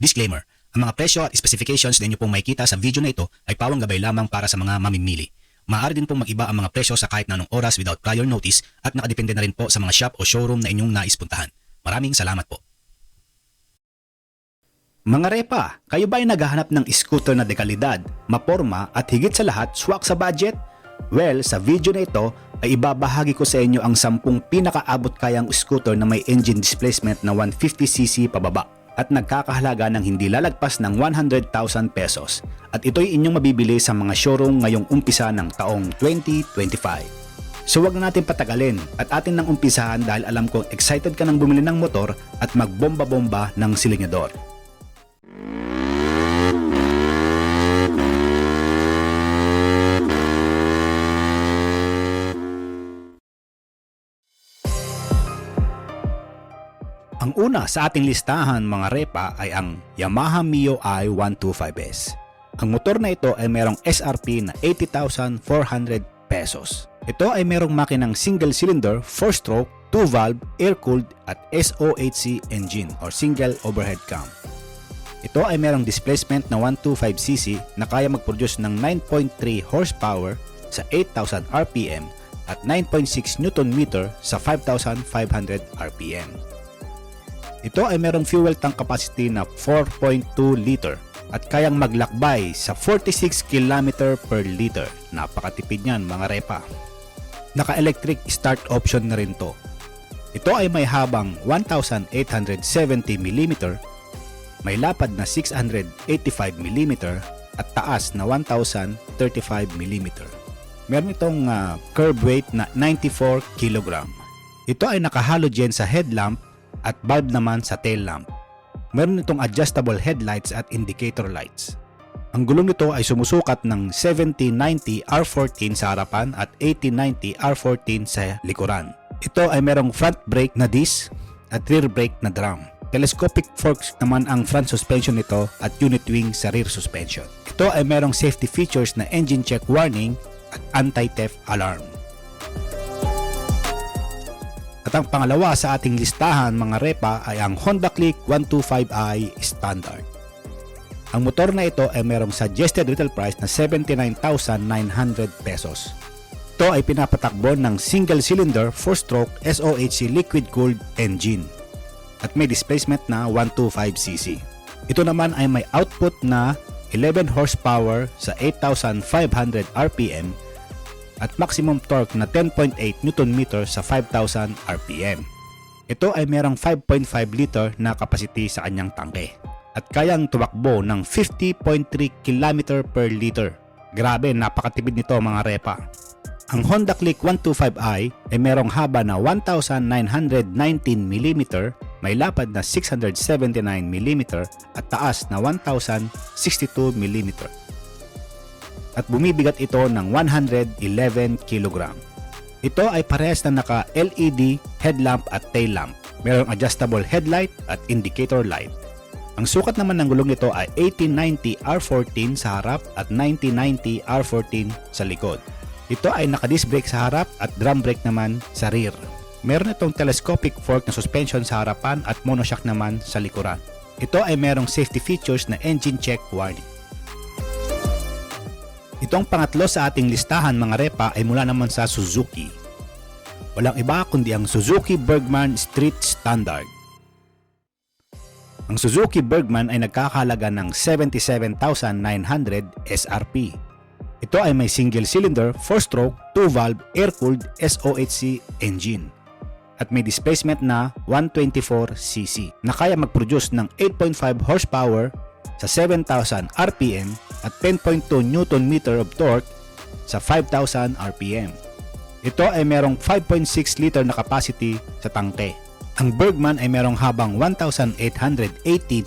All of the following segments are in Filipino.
Disclaimer, ang mga presyo at specifications na inyo pong makikita sa video na ito ay pawang gabay lamang para sa mga mamimili. Maaari din pong mag-iba ang mga presyo sa kahit na anong oras without prior notice at nakadepende na rin po sa mga shop o showroom na inyong naispuntahan. Maraming salamat po. Mga repa, kayo ba ay naghahanap ng scooter na dekalidad, maporma at higit sa lahat swak sa budget? Well, sa video na ito ay ibabahagi ko sa inyo ang 10 pinakaabot kayang scooter na may engine displacement na 150cc pababa at nagkakahalaga ng hindi lalagpas ng 100,000 pesos. At ito'y inyong mabibili sa mga showroom ngayong umpisa ng taong 2025. So wag na natin patagalin at atin nang umpisahan dahil alam kong excited ka nang bumili ng motor at magbomba-bomba ng silinyador. Una sa ating listahan mga repa ay ang Yamaha Mio i125S. Ang motor na ito ay merong SRP na 80,400 pesos. Ito ay merong makinang single cylinder, 4-stroke, 2-valve, air-cooled at SOHC engine or single overhead cam. Ito ay merong displacement na 125cc na kaya mag-produce ng 9.3 horsepower sa 8,000 RPM at 9.6 Nm sa 5,500 RPM. Ito ay merong fuel tank capacity na 4.2 liter at kayang maglakbay sa 46 km per liter. Napakatipid niyan mga repa. Naka-electric start option na rin to. Ito ay may habang 1,870 mm, may lapad na 685 mm at taas na 1,035 mm. Meron itong ah, curb weight na 94 kg. Ito ay nakahalogen sa headlamp at bulb naman sa tail lamp. Meron itong adjustable headlights at indicator lights. Ang gulong nito ay sumusukat ng 7090 R14 sa harapan at 8090 R14 sa likuran. Ito ay merong front brake na disc at rear brake na drum. Telescopic forks naman ang front suspension nito at unit wing sa rear suspension. Ito ay merong safety features na engine check warning at anti-theft alarm. At ang pangalawa sa ating listahan mga repa ay ang Honda Click 125i Standard. Ang motor na ito ay merong suggested retail price na 79,900 pesos. Ito ay pinapatakbo ng single cylinder 4-stroke SOHC liquid cooled engine at may displacement na 125cc. Ito naman ay may output na 11 horsepower sa 8,500 RPM at maximum torque na 10.8 Nm sa 5,000 RPM. Ito ay merong 5.5 liter na capacity sa kanyang tangke at kayang tumakbo ng 50.3 km per liter. Grabe, napakatipid nito mga repa. Ang Honda Click 125i ay merong haba na 1,919 mm, may lapad na 679 mm at taas na 1,062 mm at bumibigat ito ng 111 kg. Ito ay parehas na naka LED headlamp at tail lamp. Mayroong adjustable headlight at indicator light. Ang sukat naman ng gulong nito ay 1890 R14 sa harap at 9090 R14 sa likod. Ito ay naka-disc brake sa harap at drum brake naman sa rear. Meron itong telescopic fork na suspension sa harapan at monoshock naman sa likuran. Ito ay merong safety features na engine check warning. Itong pangatlo sa ating listahan mga repa ay mula naman sa Suzuki. Walang iba kundi ang Suzuki Bergman Street Standard. Ang Suzuki Bergman ay nagkakahalaga ng 77,900 SRP. Ito ay may single cylinder, 4-stroke, 2-valve, air-cooled SOHC engine at may displacement na 124cc na kaya mag-produce ng 8.5 horsepower sa 7,000 RPM at 10.2 Nm of torque sa 5,000 RPM. Ito ay merong 5.6 liter na capacity sa tangke. Ang Bergman ay merong habang 1,880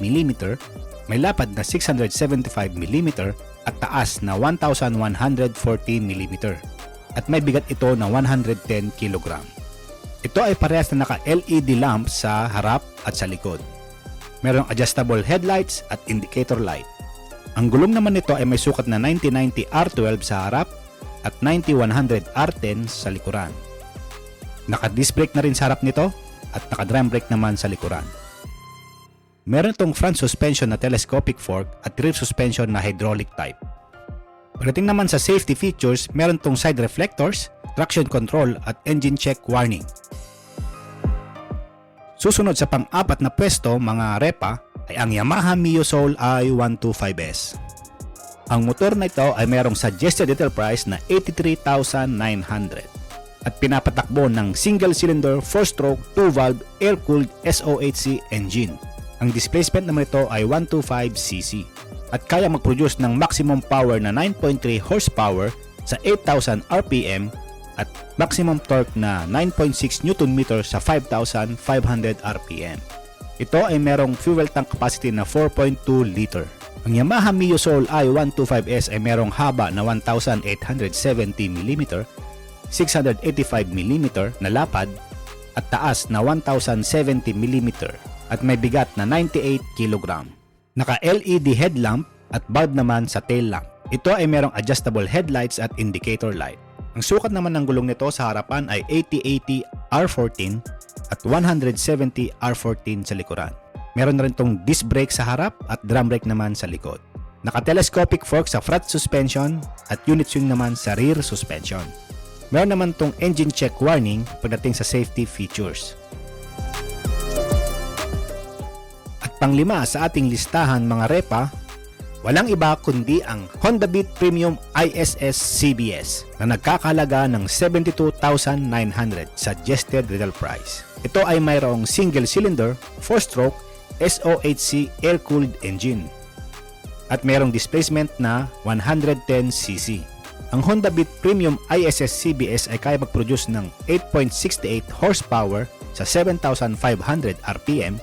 mm, may lapad na 675 mm at taas na 1,140 mm at may bigat ito na 110 kg. Ito ay parehas na naka-LED lamp sa harap at sa likod. Merong adjustable headlights at indicator light. Ang gulong naman nito ay may sukat na 9090 R12 sa harap at 9100 R10 sa likuran. Naka-disc brake na rin sa harap nito at naka-drum brake naman sa likuran. Meron itong front suspension na telescopic fork at rear suspension na hydraulic type. Pagdating naman sa safety features, meron itong side reflectors, traction control at engine check warning. Susunod sa pang-apat na pwesto mga repa ay ang Yamaha Mio Soul i125S. Ang motor na ito ay mayroong suggested retail price na 83,900 at pinapatakbo ng single-cylinder 4-stroke 2-valve air-cooled SOHC engine. Ang displacement naman ito ay 125cc at kaya mag-produce ng maximum power na 9.3 horsepower sa 8,000 RPM at maximum torque na 9.6 Nm sa 5,500 RPM. Ito ay merong fuel tank capacity na 4.2 liter. Ang Yamaha Mio Soul i125S ay merong haba na 1,870 mm, 685 mm na lapad at taas na 1,070 mm at may bigat na 98 kg. Naka-LED headlamp at bulb naman sa tail lamp. Ito ay merong adjustable headlights at indicator light. Ang sukat naman ng gulong nito sa harapan ay 8080 R14 at 170 R14 sa likuran. Meron na rin tong disc brake sa harap at drum brake naman sa likod. Naka-telescopic fork sa front suspension at unit swing naman sa rear suspension. Meron naman tong engine check warning pagdating sa safety features. At panglima sa ating listahan mga repa, walang iba kundi ang Honda Beat Premium ISS CBS na nagkakalaga ng 72,900 suggested retail price. Ito ay mayroong single cylinder, 4-stroke, SOHC air-cooled engine at mayroong displacement na 110cc. Ang Honda Beat Premium ISS CBS ay kaya mag-produce ng 8.68 horsepower sa 7,500 RPM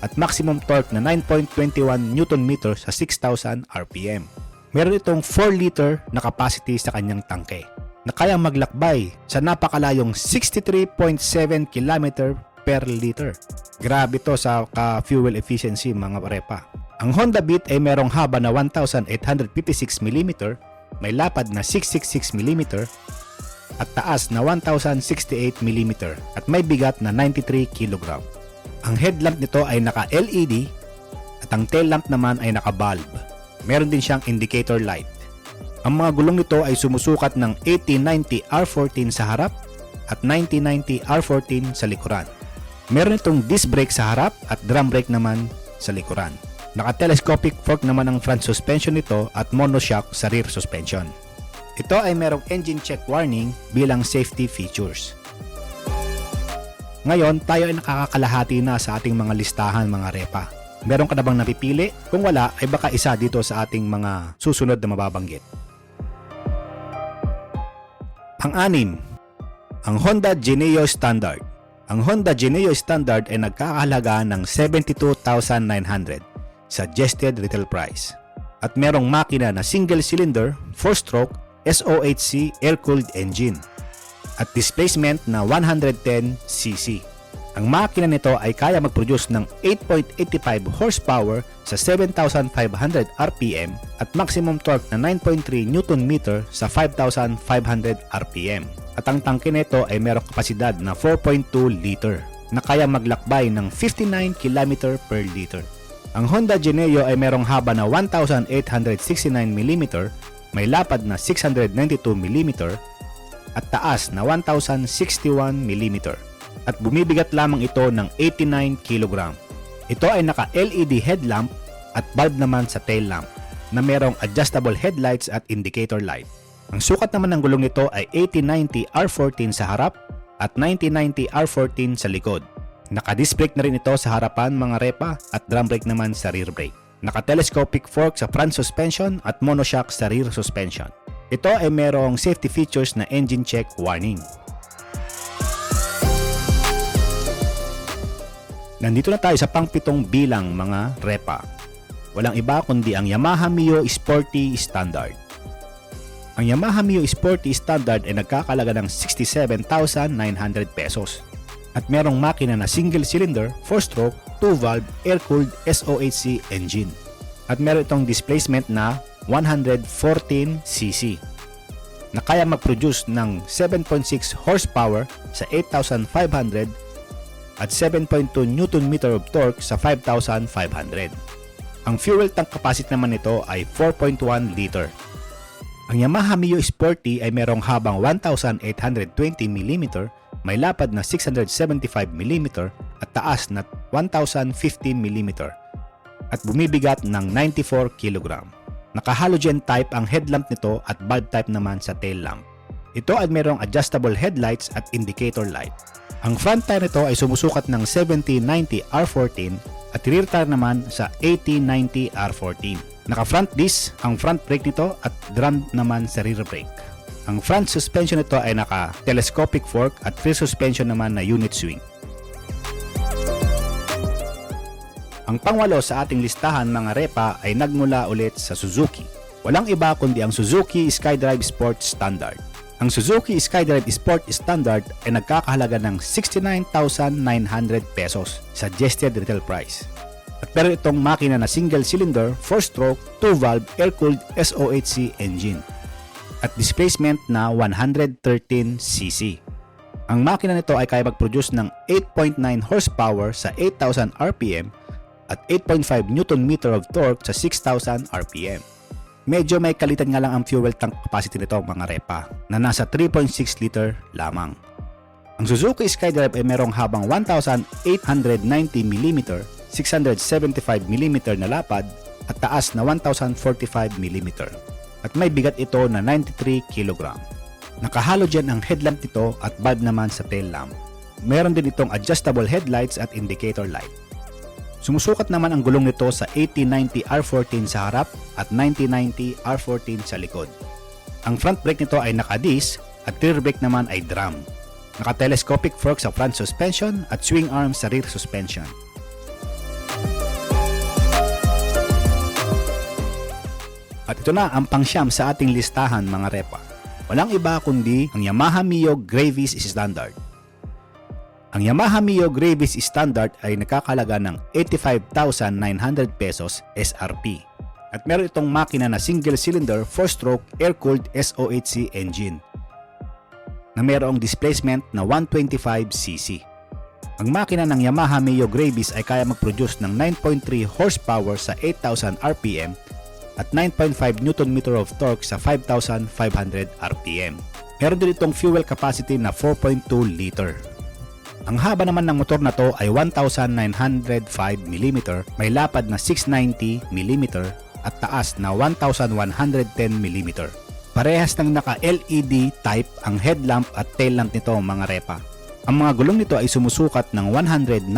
at maximum torque na 9.21 Nm sa 6,000 RPM. Meron itong 4 liter na capacity sa kanyang tangke na kayang maglakbay sa napakalayong 63.7 km per liter. Grabe to sa ka-fuel efficiency mga repa. Ang Honda Beat ay merong haba na 1,856 mm, may lapad na 666 mm at taas na 1,068 mm at may bigat na 93 kg. Ang headlamp nito ay naka-LED at ang tail lamp naman ay naka-bulb. Meron din siyang indicator light. Ang mga gulong nito ay sumusukat ng 8090 R14 sa harap at 9090 R14 sa likuran. Meron itong disc brake sa harap at drum brake naman sa likuran. Naka-telescopic fork naman ang front suspension nito at monoshock sa rear suspension. Ito ay merong engine check warning bilang safety features. Ngayon, tayo ay nakakakalahati na sa ating mga listahan mga repa. Meron ka na bang napipili? Kung wala, ay baka isa dito sa ating mga susunod na mababanggit. Pang-anim, ang Honda Geneo Standard. Ang Honda Geneo Standard ay nagkakahalaga ng 72,900 suggested retail price. At merong makina na single cylinder, 4-stroke, SOHC air-cooled engine at displacement na 110cc. Ang makina nito ay kaya mag-produce ng 8.85 horsepower sa 7,500 RPM at maximum torque na 9.3 Nm sa 5,500 RPM. At ang tangke nito ay merong kapasidad na 4.2 liter na kaya maglakbay ng 59 km per liter. Ang Honda Geneo ay merong haba na 1,869 mm, may lapad na 692 mm at taas na 1,061 mm at bumibigat lamang ito ng 89 kg. Ito ay naka-LED headlamp at bulb naman sa tail lamp na merong adjustable headlights at indicator light. Ang sukat naman ng gulong nito ay 8090 R14 sa harap at 9090 R14 sa likod. Naka-disc brake na rin ito sa harapan mga repa at drum brake naman sa rear brake. Naka-telescopic fork sa front suspension at monoshock sa rear suspension. Ito ay merong safety features na engine check warning. Nandito na tayo sa pangpitong bilang mga repa. Walang iba kundi ang Yamaha Mio Sporty Standard. Ang Yamaha Mio Sporty Standard ay nagkakalaga ng 67,900 pesos at merong makina na single cylinder, 4-stroke, 2-valve, air-cooled SOHC engine. At meron itong displacement na 114cc na kaya mag-produce ng 7.6 horsepower sa 8,500 at 7.2 Nm of torque sa 5,500. Ang fuel tank capacity naman nito ay 4.1 liter. Ang Yamaha Mio Sporty ay merong habang 1,820 mm, may lapad na 675 mm at taas na 1,050 mm at bumibigat ng 94 kg. Naka-halogen type ang headlamp nito at bulb type naman sa tail lamp. Ito ay merong adjustable headlights at indicator light. Ang front tire nito ay sumusukat ng 7090 R14 at rear tire naman sa 8090 R14. Naka-front disc ang front brake nito at drum naman sa rear brake. Ang front suspension nito ay naka-telescopic fork at rear suspension naman na unit swing. Ang pangwalo sa ating listahan mga repa ay nagmula ulit sa Suzuki. Walang iba kundi ang Suzuki SkyDrive Sport Standard. Ang Suzuki SkyDrive Sport Standard ay nagkakahalaga ng 69,900 pesos suggested retail price. At pero itong makina na single cylinder, 4-stroke, 2-valve, air-cooled SOHC engine at displacement na 113cc. Ang makina nito ay kaya mag-produce ng 8.9 horsepower sa 8,000 RPM at 8.5 Nm of torque sa 6,000 RPM. Medyo may kalitan nga lang ang fuel tank capacity nito mga repa na nasa 3.6 liter lamang. Ang Suzuki SkyDrive ay merong habang 1,890 mm, 675 mm na lapad at taas na 1,045 mm at may bigat ito na 93 kg. Naka-halogen ang headlamp nito at bulb naman sa tail lamp. Meron din itong adjustable headlights at indicator light. Sumusukat naman ang gulong nito sa 8090 R14 sa harap at 9090 R14 sa likod. Ang front brake nito ay naka-disc at rear brake naman ay drum. Naka-telescopic fork sa front suspension at swing arm sa rear suspension. At ito na ang pangsyam sa ating listahan mga repa. Walang iba kundi ang Yamaha Mio Gravis Standard. Ang Yamaha Mio Gravis Standard ay nakakalaga ng 85,900 pesos SRP. At meron itong makina na single cylinder 4-stroke air-cooled SOHC engine na mayroong displacement na 125cc. Ang makina ng Yamaha Mio Gravis ay kaya mag-produce ng 9.3 horsepower sa 8,000 RPM at 9.5 Nm of torque sa 5,500 RPM. Meron din itong fuel capacity na 4.2 liter. Ang haba naman ng motor na to ay 1,905 mm, may lapad na 690 mm at taas na 1,110 mm. Parehas ng naka-LED type ang headlamp at tail lamp nito mga repa. Ang mga gulong nito ay sumusukat ng 190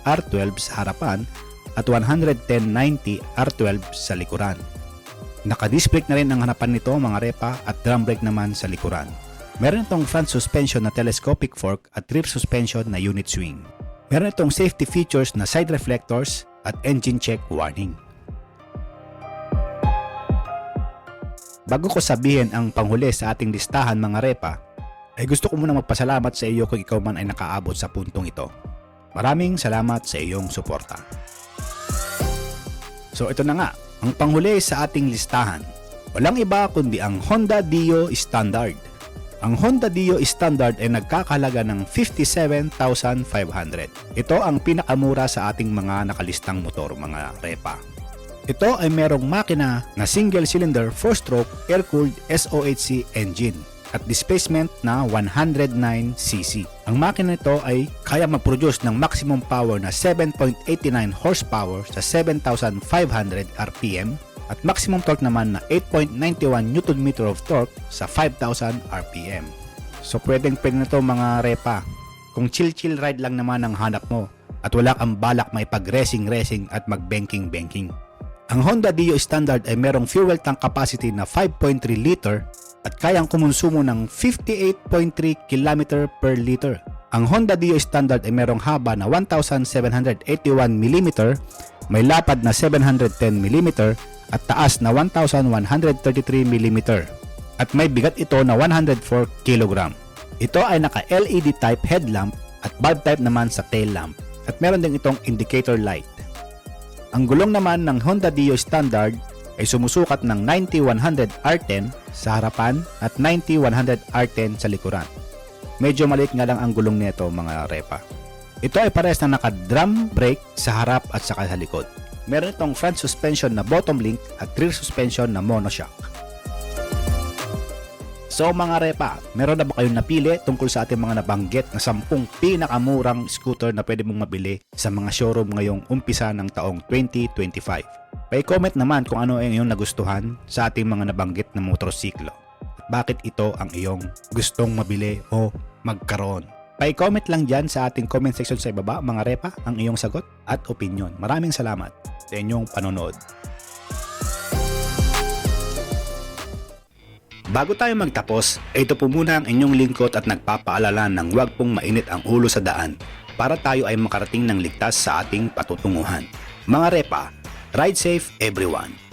R12 sa harapan at 110-90 R12 sa likuran. Naka-disc brake na rin ang hanapan nito mga repa at drum brake naman sa likuran. Meron itong front suspension na telescopic fork at rear suspension na unit swing. Meron itong safety features na side reflectors at engine check warning. Bago ko sabihin ang panghuli sa ating listahan mga repa, ay gusto ko muna magpasalamat sa iyo kung ikaw man ay nakaabot sa puntong ito. Maraming salamat sa iyong suporta. So ito na nga, ang panghuli sa ating listahan. Walang iba kundi ang Honda Dio Standard. Ang Honda Dio Standard ay nagkakalaga ng 57,500. Ito ang pinakamura sa ating mga nakalistang motor mga repa. Ito ay merong makina na single cylinder 4-stroke air-cooled SOHC engine at displacement na 109cc. Ang makina nito ay kaya mag-produce ng maximum power na 7.89 horsepower sa 7,500 RPM at maximum torque naman na 8.91 Nm of torque sa 5,000 RPM. So pwedeng pwede na to mga repa. Kung chill-chill ride lang naman ang hanap mo at wala kang balak may pag-racing-racing at mag-banking-banking. Ang Honda Dio Standard ay merong fuel tank capacity na 5.3 liter at kayang kumonsumo ng 58.3 km per liter. Ang Honda Dio Standard ay merong haba na 1,781 mm, may lapad na 710 mm at taas na 1,133 mm at may bigat ito na 104 kg. Ito ay naka-LED type headlamp at bulb type naman sa tail lamp at meron din itong indicator light. Ang gulong naman ng Honda Dio Standard ay sumusukat ng 90-100 R10 sa harapan at 90-100 R10 sa likuran. Medyo maliit nga lang ang gulong nito mga repa. Ito ay parehas na naka-drum brake sa harap at sa likod. Meron itong front suspension na bottom link at rear suspension na monoshock. So mga repa, meron na ba kayong napili tungkol sa ating mga nabanggit na 10 pinakamurang scooter na pwede mong mabili sa mga showroom ngayong umpisa ng taong 2025? Pa-comment naman kung ano ang iyong nagustuhan sa ating mga nabanggit na motorsiklo. At bakit ito ang iyong gustong mabili o magkaroon? Pa-comment lang dyan sa ating comment section sa ibaba mga repa ang iyong sagot at opinion. Maraming salamat sa inyong panonood. Bago tayo magtapos, ito po muna ang inyong lingkod at nagpapaalala ng huwag pong mainit ang ulo sa daan para tayo ay makarating ng ligtas sa ating patutunguhan. Mga repa, ride safe everyone!